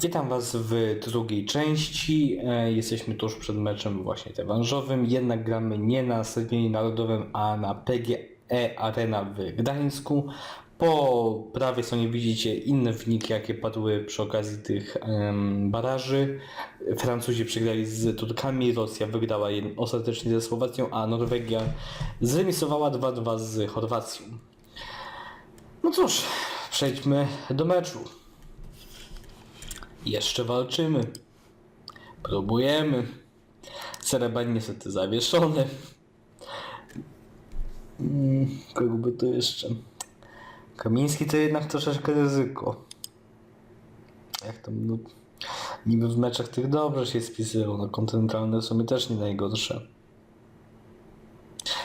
Witam Was w drugiej części. E, Jesteśmy tuż przed meczem właśnie rewanżowym, jednak gramy nie na Stadionie Narodowym, a na PGE Arena w Gdańsku. Po prawej stronie widzicie inne wyniki, jakie padły przy okazji tych em, baraży. Francuzi przegrali z Turkami, Rosja wygrała ostatecznie ze Słowacją, a Norwegia zremisowała 2-2 z Chorwacją. No cóż, przejdźmy do meczu. Jeszcze walczymy. Próbujemy. Cereban niestety zawieszony. Mm, kogo by to jeszcze? Kamiński to jednak troszeczkę ryzyko. Jak tam, no, niby w meczach tych dobrze się spisywał, no kontynentalne w sumie też nie najgorsze.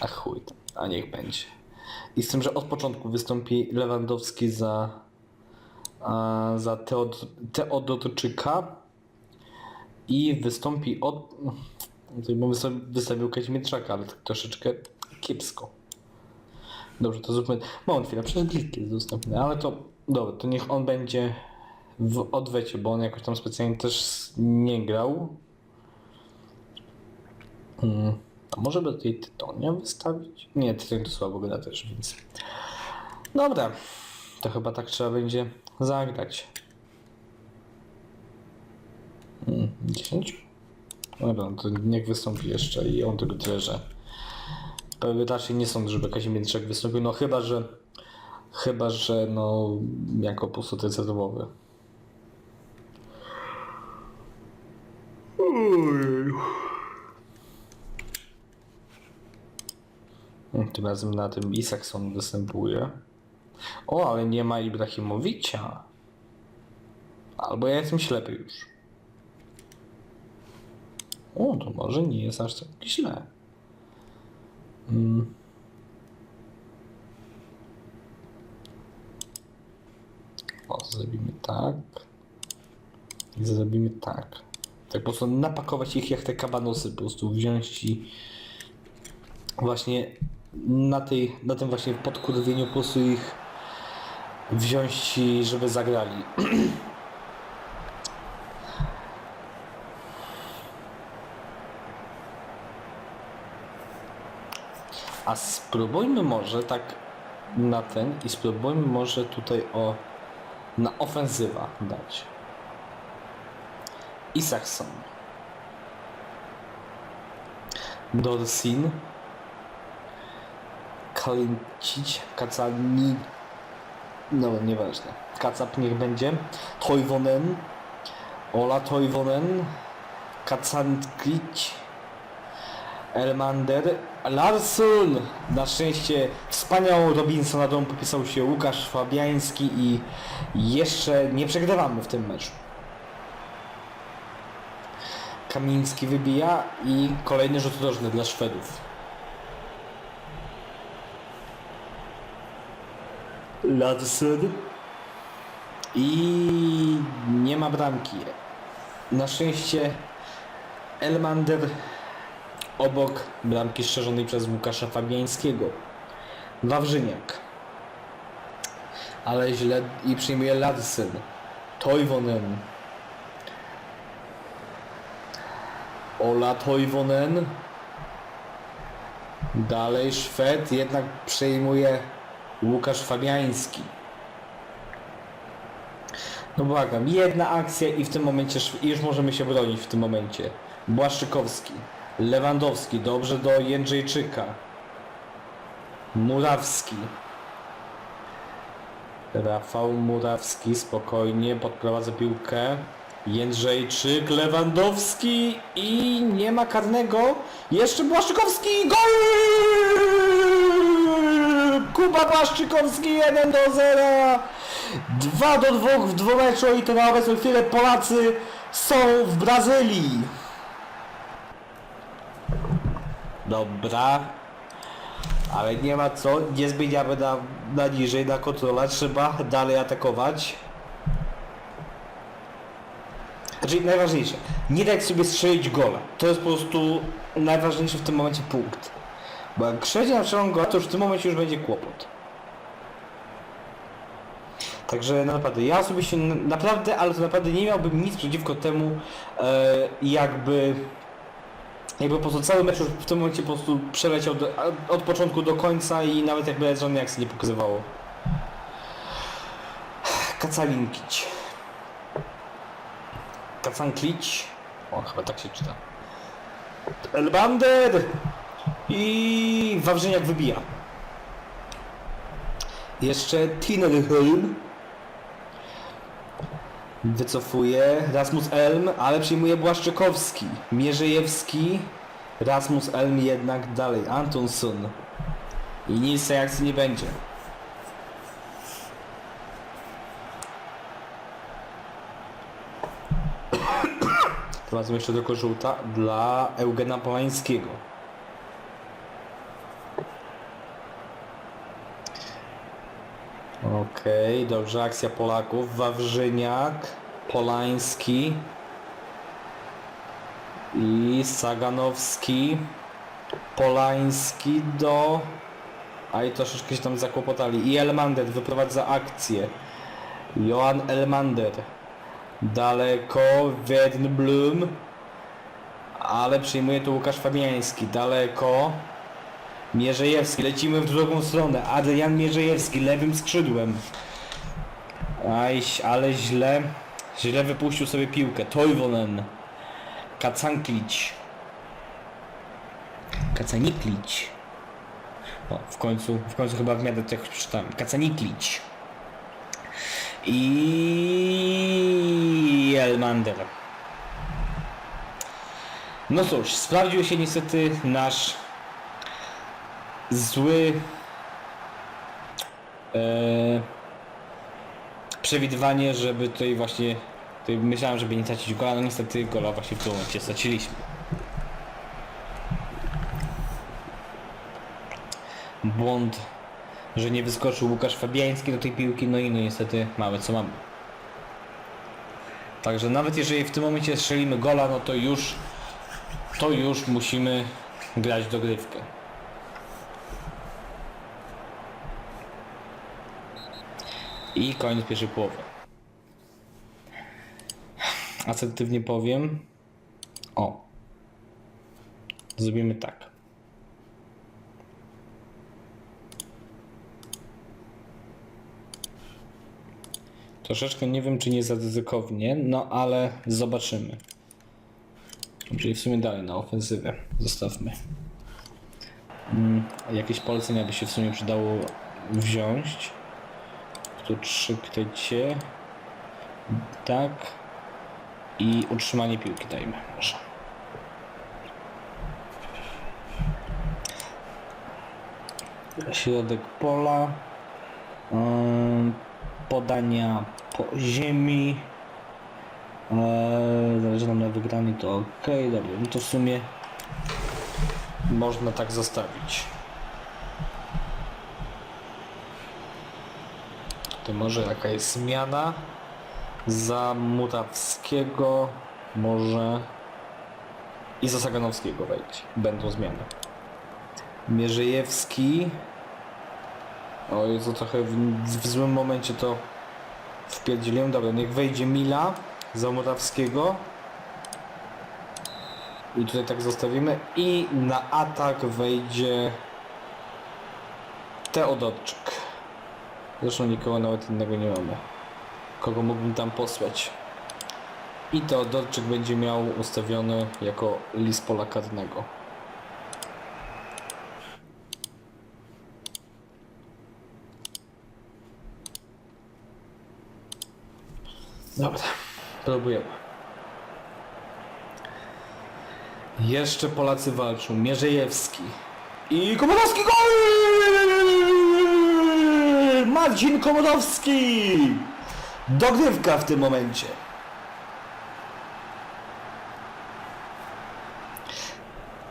Ach chuj, a niech będzie. I z tym, że od początku wystąpi Lewandowski za a, za Teod Teodorczyka i wystąpi od... Bym wystawił, Kazimierczaka, ale tak troszeczkę kiepsko. Dobrze, to zróbmy... Moment, chwilę, przez glik jest dostępny, ale to... Dobra, to niech on będzie w odwecie, bo on jakoś tam specjalnie też nie grał. Hmm. A może by tutaj Tytonia wystawić? Nie, Tytoń to słabo gra też, więc... Dobra, to chyba tak trzeba będzie zagrać. Hmm, 10? Dobra, to niech wystąpi jeszcze i on tego tyle, że raczej nie sądzę, żeby Kazimierczak wystąpił, no chyba, że chyba, że no jako po prostu rezerwowy. Tym razem na tym Isakson występuje. O, ale nie ma Ibrahimowicza. Albo ja jestem ślepy już. O, to może nie jest aż tak źle. Mm. O, zrobimy tak. I zrobimy tak. Tak po prostu napakować ich jak te kabanosy, po prostu wziąć i właśnie na, tej, na tym właśnie podkurwieniu po prostu ich wziąć i żeby zagrali. A spróbujmy może tak na ten i spróbujmy może tutaj o na ofensywa dać. Isakson. Dorsin. Kalincic, Kacani... No, nieważne. Kacap niech będzie. Toivonen. Ola Toivonen. Kacanklic. Elmander. Larsson! Na szczęście wspaniałą Robinsona dom popisał się Łukasz Fabiański i jeszcze nie przegrywamy w tym meczu. Kamiński wybija i kolejny rzut rożny dla Szwedów. Ladsson i nie ma bramki. Na szczęście Elmander obok bramki strzeżonej przez Łukasza Fabiańskiego. Wawrzyniak. Ale źle i przyjmuje Ladsson. Toivonen. Ola Toivonen. Dalej Szwed jednak przejmuje Łukasz Fabiański. No błagam, jedna akcja i w tym momencie już możemy się bronić w tym momencie. Błaszczykowski, Lewandowski, dobrze do Jędrzejczyka. Murawski. Rafał Murawski spokojnie podprowadza piłkę. Jędrzejczyk, Lewandowski i nie ma karnego. Jeszcze Błaszczykowski, gol! Kuba Błaszczykowski 1 do 0. 2 do 2 w dwumeczu i to na obecną chwilę Polacy są w Brazylii. Dobra. Ale nie ma co, nie zmieniamy na, na niżej, na kontrolę, trzeba dalej atakować. Znaczy najważniejsze, nie dać sobie strzelić gola. To jest po prostu najważniejszy w tym momencie punkt. Bo jak strzeli na gola, to już w tym momencie już będzie kłopot. Także naprawdę, ja osobiście naprawdę, ale to naprawdę nie miałbym nic przeciwko temu, e, jakby jakby po cały mecz już w tym momencie po prostu przeleciał do, od początku do końca i nawet jakby żadnej akcji nie pokazywało. Kacalinkić. Kacanklić. O, chyba tak się czyta. Elbander! I Wawrzyniak wybija. Jeszcze Tinerholm. Wycofuje Rasmus Elm, ale przyjmuje Błaszczykowski. Mierzejewski. Rasmus Elm jednak dalej. Antonsson. I nic z tej akcji nie będzie. Prowadzą jeszcze tylko żółta dla Eugena Polańskiego. Okej, dobrze, akcja Polaków. Wawrzyniak, Polański i Saganowski, Polański do... A i troszeczkę się tam zakłopotali. I Elmander wyprowadza akcję. Johan Elmander. Daleko Wernblum. Ale przyjmuje tu Łukasz Fabiański. Daleko Mierzejewski. Lecimy w drugą stronę. Adrian Mierzejewski lewym skrzydłem. Aj, ale źle. Źle wypuścił sobie piłkę. Toivonen. Kacanklić. Kacaniklić. O, w końcu, w końcu chyba w miarę tych przeczytałem. Kacaniklić. I Elmander. No cóż, sprawdził się niestety nasz zły e, przewidywanie, żeby tutaj właśnie tutaj myślałem, żeby nie tracić gola, no niestety gola właśnie w tym momencie straciliśmy. Błąd, że nie wyskoczył Łukasz Fabiański do tej piłki, no i no niestety mamy co mamy. Także nawet jeżeli w tym momencie strzelimy gola, no to już to już musimy grać dogrywkę. I koniec pierwszej połowy. Asertywnie powiem. O. Zrobimy tak. Troszeczkę nie wiem, czy nie za ryzykownie, no ale zobaczymy. Czyli w sumie dalej na ofensywę. Zostawmy. Mm, jakieś polecenia by się w sumie przydało wziąć. Tu trzyknęcie. Tak. I utrzymanie piłki dajmy. Może. Środek pola. Ym, podania po ziemi. Eee, zależy nam na wygraniu, to ok, dobra, no to w sumie można tak zostawić. To może jaka jest zmiana za Mutawskiego, może i za Saganowskiego wejdzie. Będą zmiany. Mierzejewski. O Jezu, trochę w, w złym momencie to wpierdzieliłem. Dobra, niech wejdzie Mila za Mutawskiego. I tutaj tak zostawimy. I na atak wejdzie Teodorczyk. Zresztą nikogo nawet innego nie mamy. Kogo mógłbym tam posłać. I Teodorczyk będzie miał ustawiony jako list pola karnego. Dobra, próbujemy. Jeszcze Polacy walczą. Mierzejewski. I Komodowski gol! Marcin Komodowski! Dogrywka w tym momencie.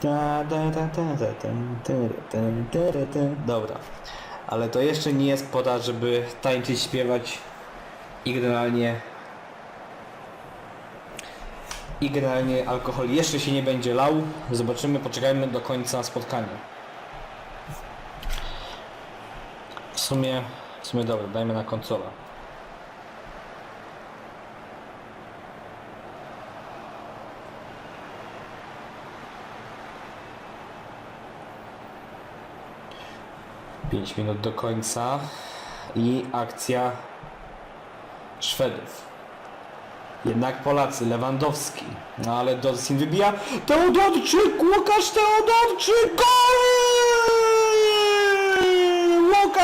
Ta, ta, ta, ta, ta, ta, ta, ta, ta, ta. Dobra, ale to jeszcze nie jest pora, żeby tańczyć, śpiewać i generalnie i generalnie alkohol jeszcze się nie będzie lał. Zobaczymy, poczekajmy do końca spotkania. W sumie, w sumie dobra, dajmy na konsolę. Pięć minut do końca i akcja Szwedów. Jednak Polacy, Lewandowski, no ale Dozin wybija. Teodorczyk, Łukasz Teodorczyk, gol!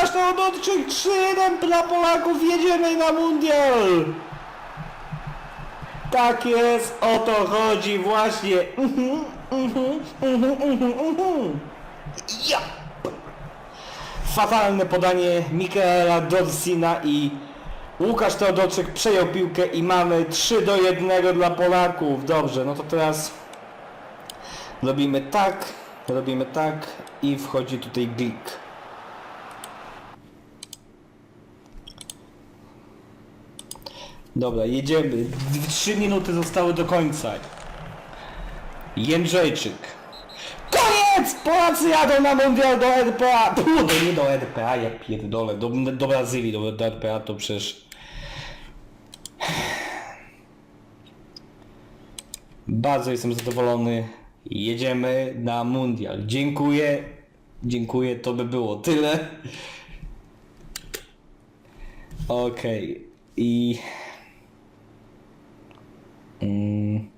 Łukasz Teodorczyk 3-1 dla Polaków. Jedziemy na mundial! Tak jest, o to chodzi właśnie. Mhm, mhm, mhm. Ja! Fatalne podanie Mikaela Dorsina i Łukasz Teodorczyk przejął piłkę i mamy 3 do 1 dla Polaków. Dobrze, no to teraz robimy tak, robimy tak i wchodzi tutaj Glik. Dobra, jedziemy. 3 minuty zostały do końca. Jędrzejczyk. Koniec! Polacy jadą na mundial do RPA! Puh, nie do RPA, ja pierdolę. Do, do Brazylii, do, do RPA to przecież... Bardzo jestem zadowolony. Jedziemy na mundial. Dziękuję. Dziękuję, to by było tyle. Okej. I... Mm,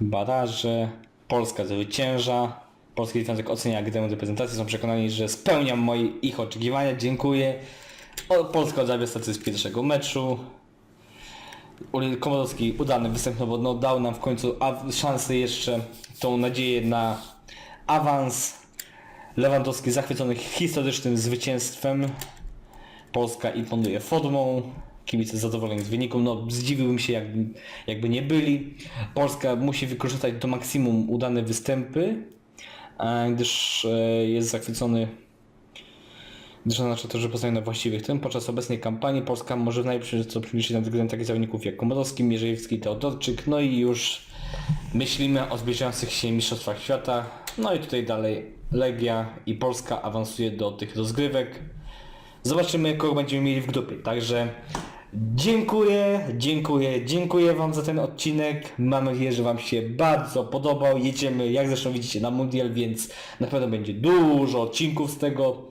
baraże. Polska zwycięża. Polski związek ocenia grę reprezentacji. Są przekonani, że spełniam moje ich oczekiwania. Dziękuję. Polska odrabia stację z pierwszego meczu. Komorowski udany występ, no bo no, dał nam w końcu szansę jeszcze, tą nadzieję na awans. Lewandowski zachwycony historycznym zwycięstwem. Polska imponuje formą. Kibice zadowoleni z wyniku. No zdziwiłbym się jakby, jakby nie byli. Polska musi wykorzystać do maksimum udane występy, gdyż e, jest zachwycony gdyż oznacza to, że pozostaje na właściwych tym. Podczas obecnej kampanii Polska może w najlepszym co przybliżyć nad względem takich zawodników jak Komorowski, Mierzejewski, Teodorczyk, no i już myślimy o zbliżających się Mistrzostwach Świata. No i tutaj dalej Legia i Polska awansuje do tych rozgrywek. Zobaczymy, kogo będziemy mieli w grupie. Także dziękuję, dziękuję, dziękuję Wam za ten odcinek. Mam nadzieję, że Wam się bardzo podobał. Jedziemy, jak zresztą widzicie, na Mundial, więc na pewno będzie dużo odcinków z tego.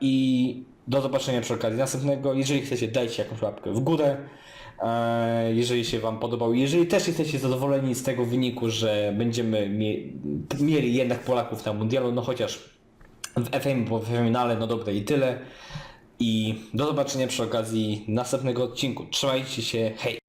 I do zobaczenia przy okazji następnego. Jeżeli chcecie, dajcie jakąś łapkę w górę. Jeżeli się Wam podobał, jeżeli też jesteście zadowoleni z tego wyniku, że będziemy mie mieli jednak Polaków na Mundialu, no chociaż w FM po finale, no dobra i tyle. I do zobaczenia przy okazji następnego odcinku. Trzymajcie się, hej!